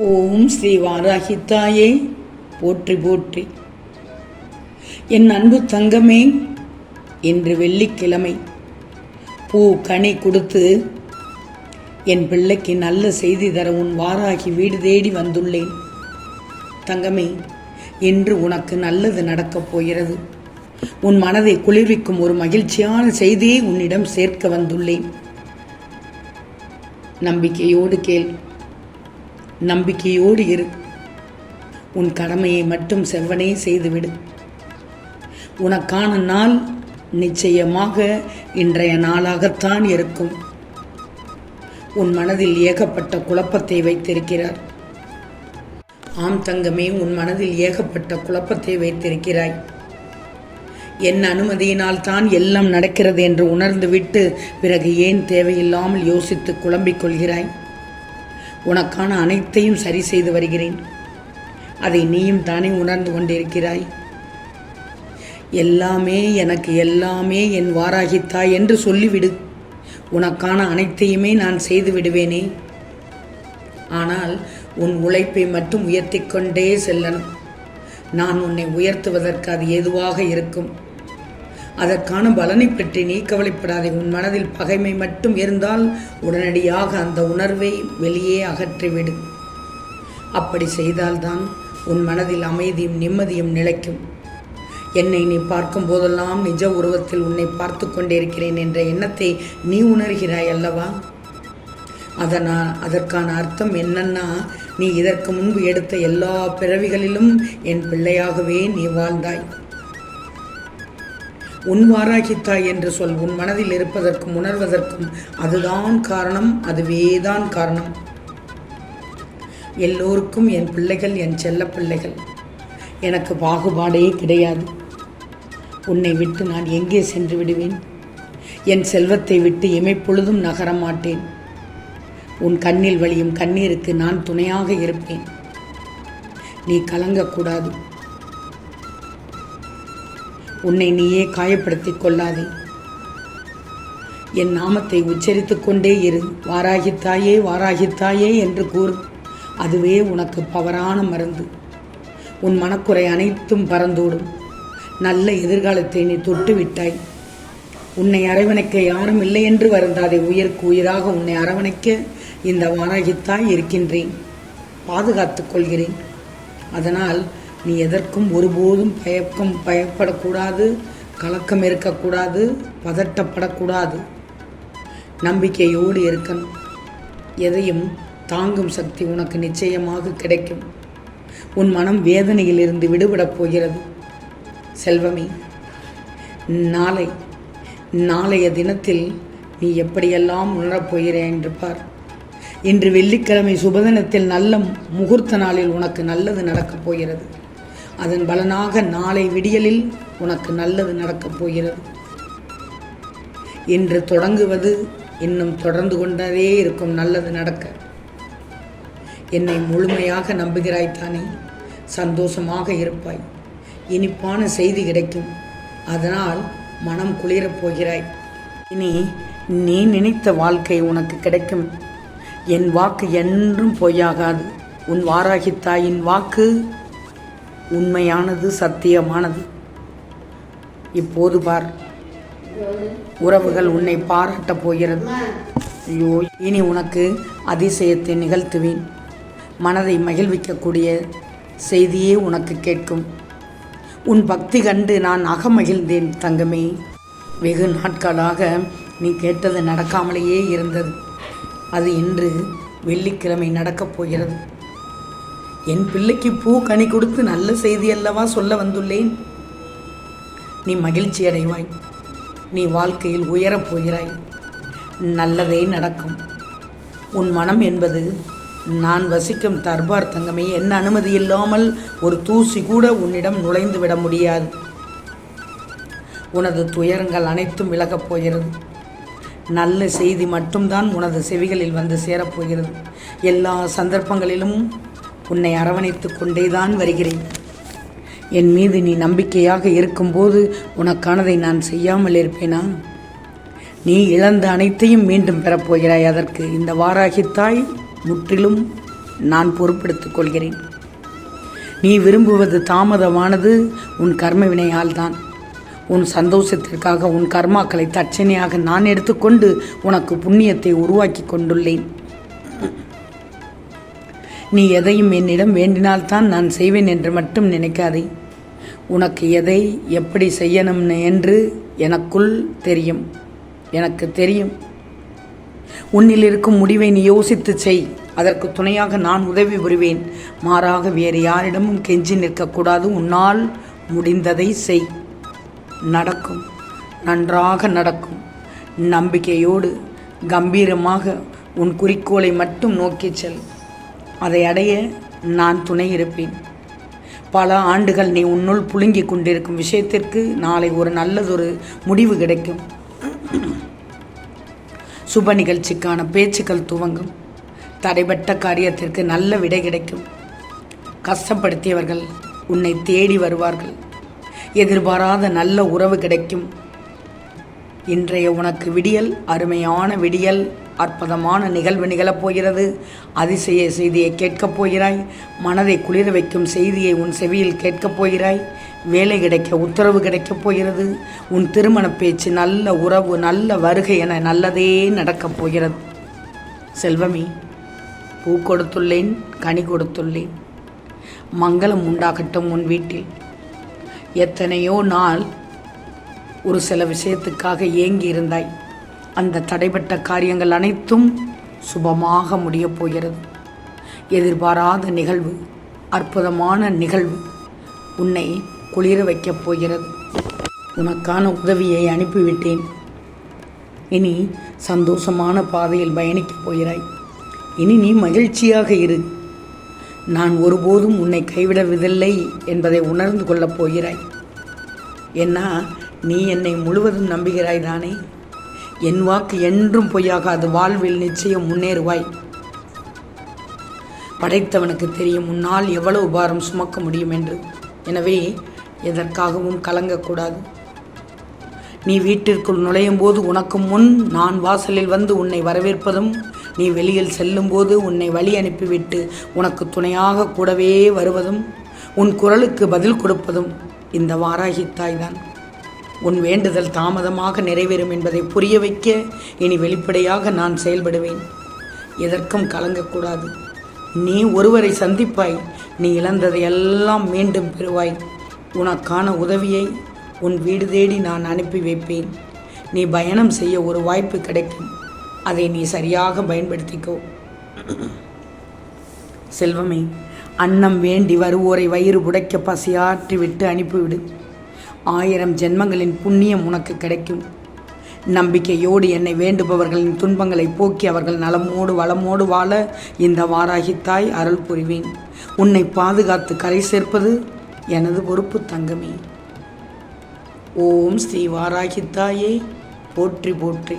ஓம் ஸ்ரீ வாராகித்தாயே. போற்றி போற்றி. என் அன்பு தங்கமே இன்று வெள்ளிக்கிழமை. பூ கனி கொடுத்து என் பிள்ளைக்கு நல்ல செய்தி தர உன் வாராகி வீடு தேடி வந்துள்ளேன். தங்கமே இன்று உனக்கு நல்லது நடக்கப் போகிறது. உன் மனதை குளிர்விக்கும் ஒரு மகிழ்ச்சியான செய்தியை உன்னிடம் சேர்க்க வந்துள்ளேன். நம்பிக்கையோடு கேள். நம்பிக்கையோடு இரு. உன் கடமையை மட்டும் செவ்வனே செய்துவிடு. உனக்கான நாள் நிச்சயமாக இன்றைய நாளாகத்தான் இருக்கும். உன் மனதில் ஏகப்பட்ட குழப்பத்தை வைத்திருக்கிறார். ஆம் தங்கமே உன் மனதில் ஏகப்பட்ட குழப்பத்தை வைத்திருக்கிறாய். என் அனுமதியினால் தான் எல்லாம் நடக்கிறது என்று உணர்ந்துவிட்டு பிறகு ஏன் தேவையில்லாமல் யோசித்து குழம்பிக் கொள்கிறாய்? உனக்கான அனைத்தையும் சரி செய்து வருகிறேன். அதை நீயும் தானே உணர்ந்து கொண்டிருக்கிறாய். எல்லாமே எனக்கு எல்லாமே என் வாராகித்தாய் என்று சொல்லிவிடு. உனக்கான அனைத்தையுமே நான் செய்து விடுவேனே. ஆனால் உன் உழைப்பை மட்டும் உயர்த்திக் கொண்டே செல்லணும். நான் உன்னை உயர்த்துவதற்கு அது எதுவாக இருக்கும். அதற்கான பலனை பற்றி நீ கவலைப்படாதே. உன் மனதில் பகைமை மட்டும் இருந்தால் உடனடியாக அந்த உணர்வை வெளியே அகற்றிவிடு. அப்படி செய்தால்தான் உன் மனதில் அமைதியும் நிம்மதியும் நிலைக்கும். என்னை நீ பார்க்கும் போதெல்லாம் நிஜ உருவத்தில் உன்னை பார்த்து கொண்டிருக்கிறேன் என்ற எண்ணத்தை நீ உணர்கிறாய் அல்லவா? அதனால் அதற்கான அர்த்தம் என்னன்னா நீ இதற்கு முன்பு எடுத்த எல்லா பிறவிகளிலும் என் பிள்ளையாகவே நீ வாழ்ந்தாய். உன் வாராகித்தாய் என்று சொல். உன் மனதில் இருப்பதற்கும் உணர்வதற்கும் அதுதான் காரணம் அதுவேதான் காரணம். எல்லோருக்கும் என் பிள்ளைகள் என் செல்ல பிள்ளைகள். எனக்கு பாகுபாடே கிடையாது. உன்னை விட்டு நான் எங்கே சென்று விடுவேன்? என் செல்வத்தை விட்டு எமைப்பொழுதும் நகர மாட்டேன். உன் கண்ணில் வழியும் கண்ணீருக்கு நான் துணையாக இருப்பேன். நீ கலங்கக்கூடாது. உன்னை நீயே காயப்படுத்திக் கொள்ளாதே. என் நாமத்தை உச்சரித்துக் கொண்டே இரு. வாராகித்தாயே வாராகித்தாயே என்று கூறு. அதுவே உனக்கு பவரான மருந்து. உன் மனக்குறை அனைத்தும் பறந்தோடும். நல்ல எதிர்காலத்தை நீ தொட்டு விட்டாய் உன்னை அரவணைக்க யாரும் இல்லை என்று வருந்தாதே. உயிருக்கு உயிராக உன்னை அரவணைக்க இந்த வாராகித்தாய் இருக்கின்றேன். பாதுகாத்துக் கொள்கிறேன். அதனால் நீ எதற்கும் ஒருபோதும் பயக்கம் பயப்படக்கூடாது. கலக்கம் இருக்கக்கூடாது. பதட்டப்படக்கூடாது. நம்பிக்கையோடு இருக்கணும். எதையும் தாங்கும் சக்தி உனக்கு நிச்சயமாக கிடைக்கும். உன் மனம் வேதனையிலிருந்து விடுபடப் போகிறது. செல்வமே நாளை நாளைய தினத்தில் நீ எப்படியெல்லாம் உணரப் போகிறேன் என்று பார். இன்று வெள்ளிக்கிழமை சுபதினத்தில் நல்ல முகூர்த்த நாளில் உனக்கு நல்லது நடக்கப் போகிறது. அதன் பலனாக நாளை விடியலில் உனக்கு நல்லது நடக்கப் போகிறது. இன்று தொடங்குவது இன்னும் தொடர்ந்து கொண்டே இருக்கும் நல்லது நடக்க. என்னை முழுமையாக நம்புகிறாய்த்தானே சந்தோஷமாக இருப்பாய். இனிப்பான செய்தி கிடைக்கும். அதனால் மனம் குளிரப் போகிறாய். இனி நீ நினைத்த வாழ்க்கை உனக்கு கிடைக்கும். என் வாக்கு என்றும் பொய்யாகாது. உன் வாராகி தாயின் வாக்கு உண்மையானது சத்தியமானது. இப்போது பார். உறவுகள் உன்னை பாராட்டப் போகிறது. ஐயோ இனி உனக்கு அதிசயத்தை நிகழ்த்துவேன். மனதை மகிழ்விக்கக்கூடிய செய்தியே உனக்கு கேட்கும். உன் பக்தி கண்டு நான் அகமகிழ்ந்தேன் தங்கமே. வெகு நாட்களாக நீ கேட்டது நடக்காமலேயே இருந்தது. அது இன்று வெள்ளிக்கிழமை நடக்கப் போகிறது. என் பிள்ளைக்கு பூ கனி கொடுத்து நல்ல செய்தி அல்லவா சொல்ல வந்துள்ளேன்? நீ மகிழ்ச்சி அடைவாய். நீ வாழ்க்கையில் உயரப் போகிறாய். நல்லதே நடக்கும். உன் மனம் என்பது நான் வசிக்கும் தர்பார் தங்கமே. என் அனுமதி இல்லாமல் ஒரு தூசி கூட உன்னிடம் நுழைந்து விட முடியாது. உனது துயரங்கள் அனைத்தும் விலகப் போகிறது. நல்ல செய்தி மட்டும்தான் உனது செவிகளில் வந்து சேரப்போகிறது எல்லா சந்தர்ப்பங்களிலும் உன்னை அரவணைத்து கொண்டேதான் வருகிறேன். என் மீது நீ நம்பிக்கையாக இருக்கும்போது உனக்கானதை நான் செய்யாமல் இருப்பேனா? நீ இழந்த அனைத்தையும் மீண்டும் பெறப்போகிறாய். அதற்கு இந்த வாராகித்தாய் முற்றிலும் நான் பொறுப்பெடுத்துக் கொள்கிறேன். நீ விரும்புவது தாமதமானது உன் கர்ம வினையால் தான் உன் சந்தோஷத்திற்காக உன் கர்மாக்களை தட்சணையாக நான் எடுத்துக்கொண்டு உனக்கு புண்ணியத்தை உருவாக்கி கொண்டுள்ளேன். நீ எதையும் என்னிடம் வேண்டினால்தான் நான் செய்வேன் என்று மட்டும் நினைக்காதே. உனக்கு எதை எப்படி செய்யணும் என்று எனக்குள் தெரியும். எனக்கு தெரியும். உன்னில் இருக்கும் முடிவை நீ யோசித்து செய். அதற்கு துணையாக நான் உதவி புரிவேன். மாறாக வேறு யாரிடமும் கெஞ்சி நிற்கக்கூடாது. உன்னால் முடிந்ததை செய். நடக்கும். நன்றாக நடக்கும். நம்பிக்கையோடு கம்பீரமாக உன் குறிக்கோளை மட்டும் நோக்கிச் செல். அதை அடைய நான் துணை இருப்பேன். பல ஆண்டுகள் நீ உன்னுள் புழுங்கிக் கொண்டிருக்கும் விஷயத்திற்கு நாளை ஒரு நல்லதொரு முடிவு கிடைக்கும். சுப நிகழ்ச்சிக்கான பேச்சுக்கள் துவங்கும். தடைபட்ட காரியத்திற்கு நல்ல விடை கிடைக்கும். கஷ்டப்படுத்தியவர்கள் உன்னை தேடி வருவார்கள். எதிர்பாராத நல்ல உறவு கிடைக்கும். இன்றைய உனக்கு விடியல் அருமையான விடியல். அற்புதமான நிகழ்வு நிகழப் போகிறது. அதிசய செய்தியை கேட்கப் போகிறாய். மனதை குளிர வைக்கும் செய்தியை உன் செவியில் கேட்கப் போகிறாய். வேலை கிடைக்க உத்தரவு கிடைக்கப் போகிறது. உன் திருமண பேச்சு நல்ல உறவு நல்ல வருகை என நல்லதே நடக்கப் போகிறது. செல்வமே பூ கொடுத்துள்ளேன் கனி கொடுத்துள்ளேன். மங்களம் உண்டாகட்டும் உன் வீட்டில். எத்தனையோ நாள் ஒரு சில விஷயத்துக்காக ஏங்கி இருந்தாய் அந்த தடைப்பட்ட காரியங்கள் அனைத்தும் சுபமாக முடியப் போகிறது. எதிர்பாராத நிகழ்வு அற்புதமான நிகழ்வு உன்னை குளிர வைக்கப் போகிறது. உனக்கான உதவியை அனுப்பிவிட்டேன். இனி சந்தோஷமான பாதையில் பயணிக்கப் போகிறாய். இனி நீ மகிழ்ச்சியாக இரு. நான் ஒருபோதும் உன்னை கைவிடவதில்லை என்பதை உணர்ந்து கொள்ளப் போகிறாய். ஏன்னா நீ என்னை முழுவதும் நம்புகிறாய் தானே? என் வாக்கு என்றும் பொய்யாகாது. வாழ்வில் நிச்சயம் முன்னேறுவாய். படைத்தவனுக்கு தெரியும் உன்னால் எவ்வளவு பாரம் சுமக்க முடியும் என்று. எனவே எதற்காகவும் கலங்கக்கூடாது. நீ வீட்டிற்குள் நுழையும் போது உனக்கு முன் நான் வாசலில் வந்து உன்னை வரவேற்பதும் நீ வெளியில் செல்லும்போது உன்னை வழி அனுப்பிவிட்டு உனக்கு துணையாக கூடவே வருவதும் உன் குரலுக்கு பதில் கொடுப்பதும் இந்த வாராகி தாய்தான். உன் வேண்டுதல் தாமதமாக நிறைவேறும் என்பதை புரிய வைக்க இனி வெளிப்படையாக நான் செயல்படுவேன். எதற்கும் கலங்கக்கூடாது. நீ ஒருவரை சந்திப்பாய். நீ இழந்ததை எல்லாம் மீண்டும் பெறுவாய். உனக்கான உதவியை உன் வீடு தேடி நான் அனுப்பி வைப்பேன். நீ பயணம் செய்ய ஒரு வாய்ப்பு கிடைக்கும். அதை நீ சரியாக பயன்படுத்திக்கோ. செல்வமே அன்னம் வேண்டி வருவோரை வயிறு புடைக்க பசியாற்றி விட்டு அனுப்பிவிடு. ஆயிரம் ஜென்மங்களின் புண்ணியம் உனக்கு கிடைக்கும். நம்பிக்கையோடு என்னை வேண்டுபவர்களின் துன்பங்களை போக்கி அவர்கள் நலமோடு வளமோடு வாழ இந்த வாராகித்தாய் அருள் புரிவேன். உன்னை பாதுகாத்து கரை சேர்ப்பது எனது பொறுப்பு தங்கமே. ஓம் ஸ்ரீ வாராகித்தாயே போற்றி போற்றி.